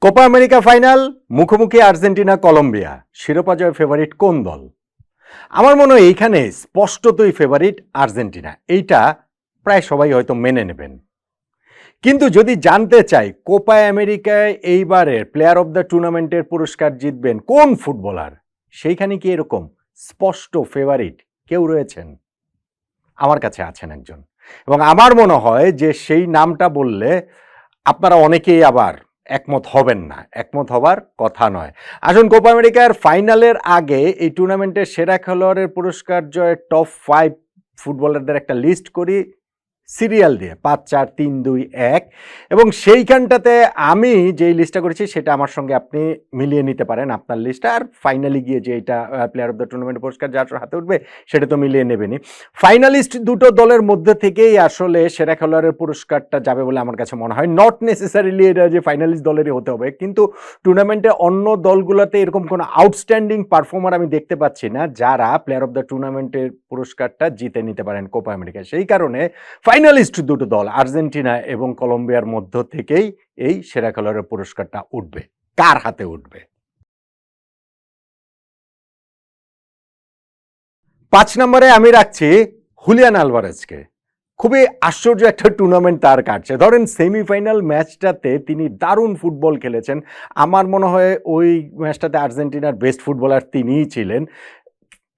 Copa America final, মুখোমুখি Argentina, Colombia. শিরোপা জয় ফেভারিট কোন দল? আমার মনে হয় এইখানে স্পষ্টতই ফেভারিট আর্জেন্টিনা। এইটা প্রায় সবাই হয়তো মেনে নেবেন। কিন্তু যদি জানতে চাই, কোপা আমেরিকায় এইবারের প্লেয়ার অব দ্য টুর্নামেন্টের পুরস্কার জিতবেন কোন ফুটবলার? সেইখানে কি এরকম স্পষ্ট ফেভারিট কেউ রয়েছেন? আমার কাছে আছেন একজন। এবং আমার মনে হয় যে সেই নামটা বললে আপনারা অনেকেই আবার একমত হবেন না, একমত হবার কথা নয়। আসুন, কোপা আমেরিকার ফাইনালের আগে এই টুর্নামেন্টের সেরা খেলোয়াড়ের পুরস্কার জয়ের টপ ফাইভ ফুটবলারদের একটা লিস্ট করি। সিরিয়াল দিয়ে, পাঁচ, চার, তিন, দুই, এক। এবং সেইখানটাতে আমি যেই লিস্টটা করেছি, সেটা আমার সঙ্গে আপনি মিলিয়ে নিতে পারেন আপনার লিস্টটা আর ফাইনালি গিয়ে যে এটা প্লেয়ার অফ দ্য টুর্নামেন্ট পুরস্কার যার হাতে উঠবে, সেটা তো মিলিয়ে নেবেনি ফাইনালিস্ট দুটো দলের মধ্যে থেকেই আসলে সেরা খেলোয়াড়ের পুরস্কারটা যাবে বলে আমার কাছে মনে হয়। নট নেসেসারিলি এটা যে ফাইনালিস্ট দলেরই হতে হবে, কিন্তু টুর্নামেন্টে অন্য দলগুলোতে এরকম কোনো আউটস্ট্যান্ডিং পারফর্মার আমি দেখতে পাচ্ছি না, যারা প্লেয়ার অফ দ্য টুর্নামেন্টের পুরস্কারটা জিতে নিতে পারেন কোপা আমেরিকা। সেই কারণে ফাইনালিস্ট দুটো দল, আর্জেন্টিনা এবং কলম্বিয়ার মধ্য থেকেই এই সেরা খেলোয়াড়ের পুরস্কারটা উঠবে। কার হাতে উঠবে? পাঁচ নম্বরে আমি রাখছি হুলিয়ান আলভারেজকে। খুবই আশ্চর্য একটা টুর্নামেন্ট তার কাটছে। ধরেন সেমিফাইনাল ম্যাচটাতে তিনি দারুণ ফুটবল খেলেছেন। আমার মনে হয় ওই ম্যাচটাতে আর্জেন্টিনার বেস্ট ফুটবলার তিনিই ছিলেন।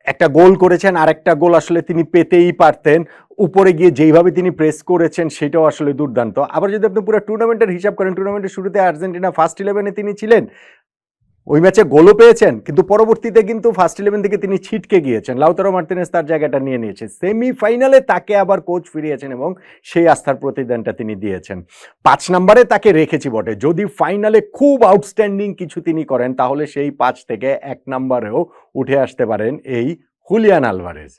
একটা গোল করেছেন আর একটা গোল আসলে তিনি পেতেই পারতেন। উপরে গিয়ে যেইভাবে তিনি প্রেস করেছেন, সেটাও আসলে দুর্দান্ত। আবার যদি আপনি পুরো টুর্নামেন্টের হিসাব করেন টুর্নামেন্টের শুরুতে আর্জেন্টিনা ফার্স্ট ইলেভেনে তিনি ছিলেন ওই ম্যাচে গোলও পেয়েছেন, কিন্তু পরবর্তীতে কিন্তু ফার্স্ট ইলেভেন থেকে তিনি ছিটকে গিয়েছেন। লাউতারো মার্তিনেস তার জায়গাটা নিয়ে নিয়েছে। সেমিফাইনালে তাকে আবার কোচ ফিরিয়েছেন এবং সেই আস্থার প্রতিদানটা তিনি দিয়েছেন। পাঁচ নম্বরে তাকে রেখেছি বটে। যদি ফাইনালে খুব আউটস্ট্যান্ডিং কিছু তিনি করেন, তাহলে সেই পাঁচ থেকে এক নম্বরেও উঠে আসতে পারেন এই হুলিয়ান আলভারেজ।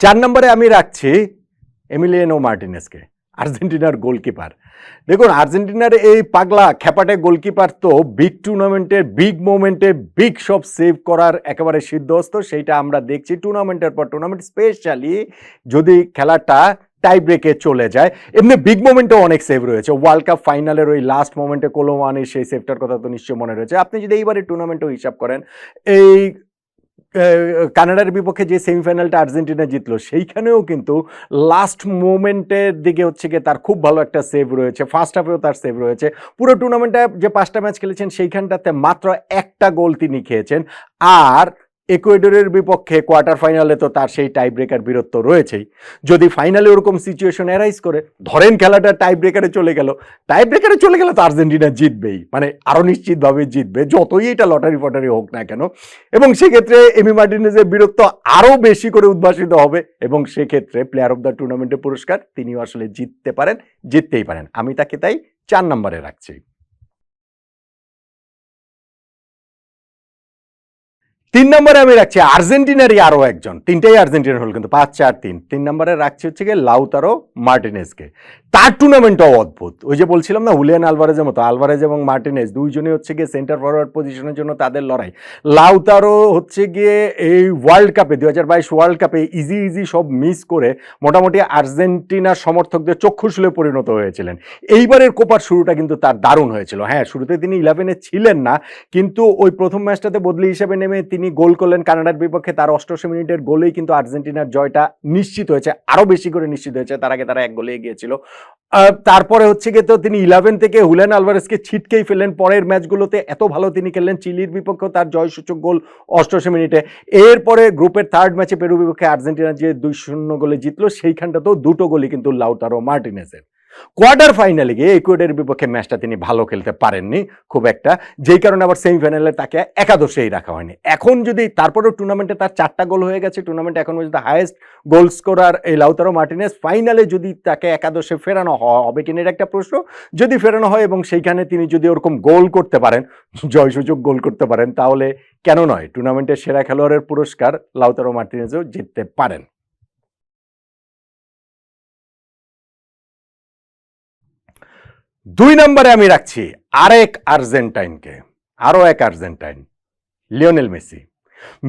চার নম্বরে আমি রাখছি এমিলিয়ানো মার্টিনেসকে। আর্জেন্টিনার গোলকিপার। দেখুন, আর্জেন্টিনার এই পাগলা খ্যাপাটে গোলকিপার তো বিগ টুর্নামেন্টের বিগ মোমেন্টে বিগ সব সেভ করার একেবারে সিদ্ধহস্ত, সেইটা আমরা দেখছি টুর্নামেন্টের পর টুর্নামেন্ট স্পেশালি যদি খেলাটা টাই ব্রেকে চলে যায়। এমনি বিগ মোমেন্টেও অনেক সেভ রয়েছে। ওয়ার্ল্ড কাপ ফাইনালের ওই লাস্ট মোমেন্টে কোলোমানের সেই সেভটার কথা তো নিশ্চয়ই মনে রয়েছে। আপনি যদি এইবারে টুর্নামেন্টও হিসাব করেন, এই কানাডার বিপক্ষে যে সেমিফাইনালটা আর্জেন্টিনা জিতলো, সেইখানেও কিন্তু লাস্ট মোমেন্টের দিকে হচ্ছে গিয়ে তার খুব ভালো একটা সেভ রয়েছে। ফার্স্ট হাফেও তার সেভ রয়েছে। পুরো টুর্নামেন্টে যে পাঁচটা ম্যাচ খেলেছেন, সেইখানটাতে মাত্র একটা গোল তিনি খেয়েছেন। আর একুয়েডরের বিপক্ষে কোয়ার্টার ফাইনালে তো তার সেই টাই ব্রেকার বীরত্ব রয়েছেই। যদি ফাইনালে ওরকম সিচুয়েশন অ্যারাইজ করে, ধরেন খেলাটা টাই ব্রেকারে চলে গেল টাই ব্রেকারে চলে গেলে তো আর্জেন্টিনা জিতবেই। মানে আরও নিশ্চিতভাবে জিতবে, যতই এটা লটারি ফটারি হোক না কেন। এবং সেক্ষেত্রে এমি মার্টিনেজের বীরত্ব আরও বেশি করে উদ্ভাসিত হবে, এবং সেক্ষেত্রে প্লেয়ার অফ দ্য টুর্নামেন্টের পুরস্কার তিনিও আসলে জিততে পারেন, জিততেই পারেন। আমি তাকে তাই চার নম্বরে রাখছি। তিন নম্বরে আমি রাখছি আর্জেন্টিনারই আরও একজন। তিনটাই আর্জেন্টিনার হল কিন্তু পাঁচ, চার, তিন। তিন নম্বরে রাখছি হচ্ছে গিয়ে লাউতারো মার্টিনেসকে তার টুর্নামেন্টটাও অদ্ভুত। ওই যে বলছিলাম না, হুলিয়ান আলভারেজের মতো, আলভারেজ এবং মার্টিনেস দুইজনই হচ্ছে গিয়ে সেন্টার ফরওয়ার্ড পজিশনের জন্য তাদের লড়াই। লাউতারো হচ্ছে গিয়ে এই ওয়ার্ল্ড কাপে দু হাজার বাইশ ওয়ার্ল্ড কাপে ইজি ইজি সব মিস করে মোটামুটি আর্জেন্টিনার সমর্থকদের চক্ষুশুলে পরিণত হয়েছিলেন। এইবারের কোপার শুরুটা কিন্তু তার দারুণ হয়েছিল। হ্যাঁ শুরুতে তিনি ইলেভেনে ছিলেন না, কিন্তু ওই প্রথম ম্যাচটাতে বদলি হিসেবে নেমে তিনি গোল করলেন কানাডার বিপক্ষে, তার অষ্টআশি মিনিটের গোলেই কিন্তু আর্জেন্টিনার জয়টা নিশ্চিত হয়েছে, আরও বেশি করে নিশ্চিত হয়েছে, তার আগে তারা এক গোলে এগিয়েছিল। তারপরে হচ্ছে গিয়ে তো তিনি ইলেভেন থেকে হুলেন আলভারেসকে ছিটকেই ফেললেন, পরের ম্যাচগুলোতে এত ভালো তিনি খেললেন, চিলির বিপক্ষে তার জয়সূচক গোল অষ্টআশি মিনিটে। এরপরে গ্রুপের থার্ড ম্যাচে পেরু বিপক্ষে আর্জেন্টিনা যে দুই শূন্য গোলে জিতলো, সেইখানটাতেও দুটো গোলই কিন্তু লাউতারো মার্টিনেসের কোয়ার্টার ফাইনালে গিয়ে ইকুয়েডের বিপক্ষে ম্যাচটা তিনি ভালো খেলতে পারেননি, খুব একটা। যেই কারণে আবার সেমিফাইনালে তাকে একাদশেই রাখা হয়নি। এখন যদি তারপরেও টুর্নামেন্টে তার চারটা গোল হয়ে গেছে টুর্নামেন্ট এখন পর্যন্ত হায়েস্ট গোল স্কোরার এই লাউতারো মার্টিনেস ফাইনালে যদি তাকে একাদশে ফেরানো হবে কিনা এটা একটা প্রশ্ন। যদি ফেরানো হয় এবং সেইখানে তিনি যদি ওরকম গোল করতে পারেন জয়সূচক গোল করতে পারেন, তাহলে কেন নয়? টুর্নামেন্টের সেরা খেলোয়াড়ের পুরস্কার লাউতারো মার্টিনেজও জিততে পারেন। দুই নম্বরে আমি রাখছি আরেক আর্জেন্টাইনকে, আরও এক আর্জেন্টাইন, লিওনেল মেসি।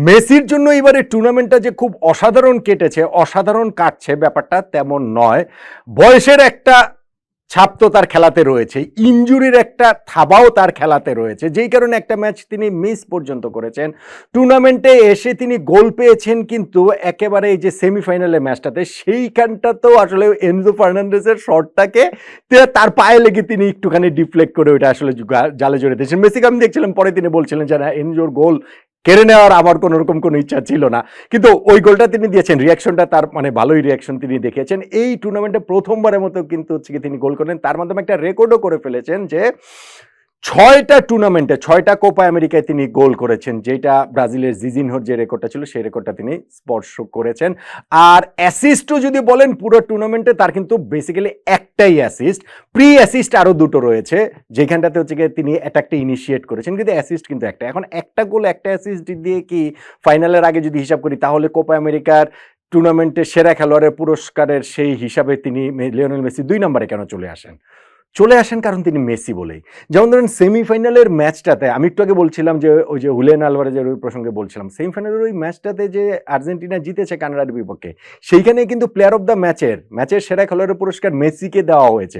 মেসির জন্য এবারে টুর্নামেন্টটা যে খুব অসাধারণ কেটেছে, অসাধারণ কাটছে, ব্যাপারটা তেমন নয়। বয়সের একটা ছাপ তো তার খেলাতে রয়েছে ইঞ্জুরির একটা থাবাও তার খেলাতে রয়েছে। যেই কারণে একটা ম্যাচ তিনি মিস পর্যন্ত করেছেন। টুর্নামেন্টে এসে তিনি গোল পেয়েছেন কিন্তু একেবারে এই যে সেমিফাইনালে ম্যাচটাতে সেইখানটাতেও আসলে এনজো ফার্নান্ডেসের শটটাকে তার পায়ে লেগে তিনি একটুখানি ডিফ্লেক্ট করে ওইটা আসলে জালে জড়িয়ে দিয়েছেন। মেসিকে আমি দেখছিলাম, পরে তিনি বলছিলেন যে, না, এনজোর গোল কেড়ে নেওয়ার আমার কোনো রকম কোনো ইচ্ছা ছিল না। কিন্তু ওই গোলটা তিনি দিয়েছেন রিয়াকশনটা তার মানে ভালোই রিয়াকশন তিনি দেখেছেন এই টুর্নামেন্টে প্রথমবারের মতো কিন্তু হচ্ছে তিনি গোল করলেন তার মাধ্যমে একটা রেকর্ডও করে ফেলেছেন যে ছয়টা টুর্নামেন্টে ছয়টা কোপা আমেরিকায় তিনি গোল করেছেন, যেটা ব্রাজিলের জিজিনহোর যে রেকর্ডটা ছিল, সেই রেকর্ডটা তিনি স্পর্শ করেছেন। আর অ্যাসিস্টও যদি বলেন, পুরো টুর্নামেন্টে তার কিন্তু বেসিক্যালি একটাই অ্যাসিস্ট প্রি অ্যাসিস্ট আরও দুটো রয়েছে, যেখানটাতে হচ্ছে গিয়ে তিনি অ্যাটাকটা ইনিশিয়েট করেছেন, কিন্তু অ্যাসিস্ট কিন্তু একটা। এখন একটা গোল একটা অ্যাসিস্ট দিয়ে কি ফাইনালের আগে যদি হিসাব করি, তাহলে কোপা আমেরিকার টুর্নামেন্টের সেরা খেলোয়াড়ের পুরস্কারের সেই হিসাবে তিনি লিওনেল মেসি দুই নম্বরে কেন চলে আসেন? চলে আসেন কারণ তিনি মেসি বলেই। যেমন ধরেন সেমিফাইনালের ম্যাচটাতে, আমি একটু আগে বলছিলাম যে ওই যে হুলেন আলভারেজের ওই প্রসঙ্গে বলছিলাম, সেমিফাইনালের ওই ম্যাচটাতে যে আর্জেন্টিনা জিতেছে কানাডার বিপক্ষে সেইখানে কিন্তু প্লেয়ার অফ দ্য ম্যাচের ম্যাচের সেরা খেলোয়াড়ের পুরস্কার মেসিকে দেওয়া হয়েছে।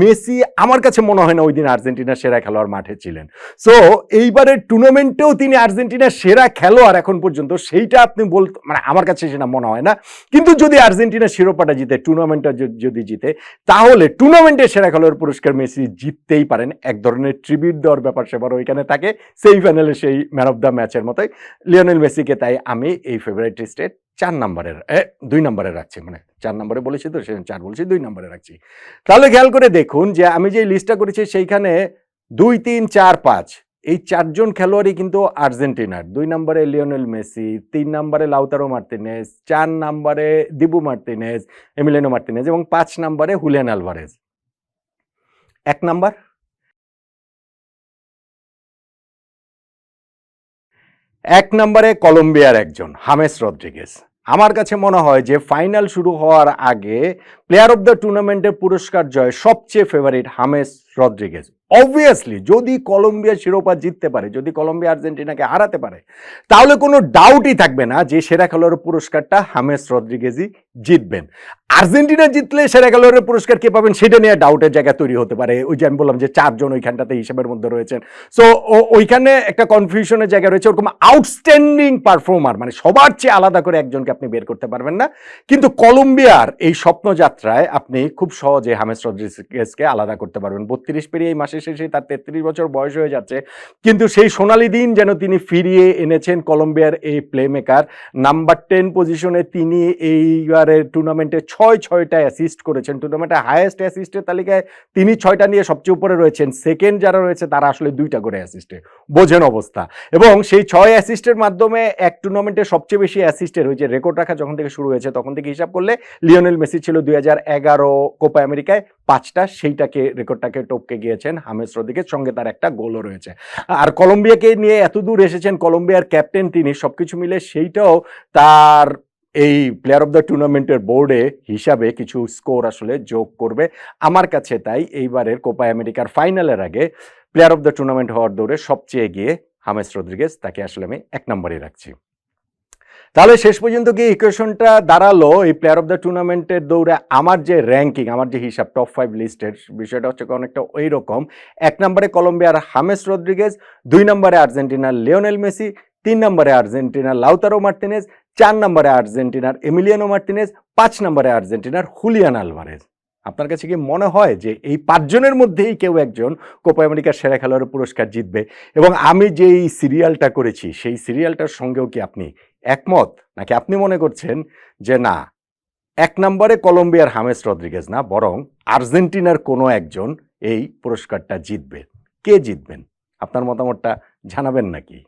মেসি আমার কাছে মনে হয় না ওই দিন আর্জেন্টিনার সেরা খেলোয়াড় মাঠে ছিলেন। সো এইবারের টুর্নামেন্টেও তিনি আর্জেন্টিনার সেরা খেলোয়াড় এখন পর্যন্ত, সেইটা আপনি বল মানে আমার কাছে সেটা মনে হয় না। কিন্তু যদি আর্জেন্টিনা শিরোপাটা জিতে টুর্নামেন্টটা যদি জিতে, তাহলে টুর্নামেন্টের সেরা খেলোয়াড় পুরস্কার মেসি জিততেই পারেন। এক ধরনের ট্রিবিউট দেওয়ার ব্যাপার সেবার ওইখানে থাকে। সেই ফাইনালে সেই ম্যান অফ দ্য ম্যাচের মতোই। লিওনেল মেসিকে তাই আমি এই ফেভারিট লিস্টে চার নম্বরের দুই নম্বরে রাখছি। মানে চার নম্বরে বলেছি তো সে চার বলছি, দুই নম্বরে রাখছি। তাহলে খেয়াল করে দেখুন যে আমি যে লিস্টটা করেছি সেইখানে দুই, তিন, চার, পাঁচ, এই চারজন খেলোয়াড়ই কিন্তু আর্জেন্টিনার। দুই নম্বরে লিওনেল মেসি, তিন নম্বরে লাউতারো মার্তিনেজ চার নম্বরে দিবু মার্তিনেজ এমিলেনো মার্তিনেজ এবং পাঁচ নম্বরে হুলিয়ান আলভারেজ। এক নাম্বার। এক নম্বরে কলম্বিয়ার একজন, হামেস রদ্রিগেজ। আমার কাছে মনে হয় যে ফাইনাল শুরু হওয়ার আগে প্লেয়ার অফ দ্য টুর্নামেন্টের পুরস্কার জয় সবচেয়ে ফেভারিট হামেস রদ্রিগেজ। অবভিয়াসলি, যদি কলম্বিয়া শিরোপা জিততে পারে, যদি কলম্বিয়া আর্জেন্টিনাকে হারাতে পারে, তাহলে কোনো ডাউটই থাকবে না যে সেরা খেলোয়াড়ের পুরস্কারটা হামেস রদ্রিগেজই জিতবেন। আর্জেন্টিনা জিতলে সেরা খেলোয়াড়ের পুরস্কার কে পাবেন সেটা নিয়ে ডাউটের জায়গা তৈরি হতে পারে। ওই যে আমি বললাম যে চারজন ওইখানটাতে হিসাবের মধ্যে রয়েছেন। সো ওইখানে একটা কনফিউশনের জায়গা রয়েছে। ওরকম আউটস্ট্যান্ডিং পারফর্মার মানে সবার চেয়ে আলাদা করে একজনকে আপনি বের করতে পারবেন না। কিন্তু কলম্বিয়ার এই স্বপ্নযাত্রায় আপনি খুব সহজে হামেস রদ্রিগেজকে আলাদা করতে পারবেন। বত্রিশ পেরিয়ে এই মাসের শেষে তার তেত্রিশ বছর বয়স হয়ে যাচ্ছে। কিন্তু সেই সোনালি দিন যেন তিনি ফিরিয়ে এনেছেন কলম্বিয়ার এই প্লে মেকার নাম্বার টেন পজিশনে তিনি এইবারের টুর্নামেন্টে ছয় ছয়টা অ্যাসিস্ট করেছেন। টুর্নামেন্টে হায়েস্ট অ্যাসিস্টের তালিকায় তিনি ছয়টা নিয়ে সবচেয়ে উপরে রয়েছেন। সেকেন্ড যারা রয়েছে, তারা আসলে দুইটা করে অ্যাসিস্টে বোঝেন অবস্থা। এবং সেই ছয় অ্যাসিস্টের মাধ্যমে এক টুর্নামেন্টে সবচেয়ে বেশি অ্যাসিস্টের হয়েছে রেকর্ড রাখা যখন থেকে শুরু হয়েছে, তখন থেকে হিসাব করলে লিওনেল মেসি ছিল দুই হাজার এগারো কোপা আমেরিকায় পাঁচটা, সেইটাকে রেকর্ডটাকে টপকে গিয়েছেন হামেস রদিকের সঙ্গে তার একটা গোলও রয়েছে। আর কলম্বিয়াকে নিয়ে এত দূর এসেছেন, কলম্বিয়ার ক্যাপ্টেন তিনি, সবকিছু মিলে সেইটাও তার এই প্লেয়ার অফ দ্য টুর্নামেন্টের বোর্ডে হিসাবে কিছু স্কোর আসলে যোগ করবে। আমার কাছে তাই এইবারের কোপা আমেরিকার ফাইনালের আগে প্লেয়ার অফ দ্য টুর্নামেন্ট হওয়ার দৌড়ে সবচেয়ে এগিয়ে হামেস রদ্রিগেজ, তাকে আসলে আমি এক নম্বরে রাখছি। তাহলে শেষ পর্যন্ত কি ইকুয়েশনটা দাঁড়াল। এই প্লেয়ার অফ দ্য টুর্নামেন্টের দৌড়ে আমার যে র্যাঙ্কিং আমার যে হিসাব টপ ফাইভ লিস্টের বিষয়টা হচ্ছে অনেকটা ওই রকম এক নম্বরে কলম্বিয়ার হামেস রদ্রিগেজ, দুই নম্বরে আর্জেন্টিনার লিওনেল মেসি তিন নম্বরে আর্জেন্টিনার লাউতারো মার্তিনেজ চার নম্বরে আর্জেন্টিনার এমিলিয়ানো মার্তিনেজ পাঁচ নম্বরে আর্জেন্টিনার হুলিয়ান আলভারেজ। আপনার কাছে কি মনে হয় যে এই পাঁচজনের মধ্যেই কেউ একজন কোপা আমেরিকার সেরা খেলোয়াড়ের পুরস্কার জিতবে? এবং আমি যে এই সিরিয়ালটা করেছি, সেই সিরিয়ালটার সঙ্গেও কি আপনি একমত? নাকি আপনি মনে করছেন যে না, এক নম্বরে কলম্বিয়ার হামেস রদ্রিগেজ না, বরং আর্জেন্টিনার কোনো একজন এই পুরস্কারটা জিতবে। কে জিতবেন? আপনার মতামতটা জানাবেন নাকি?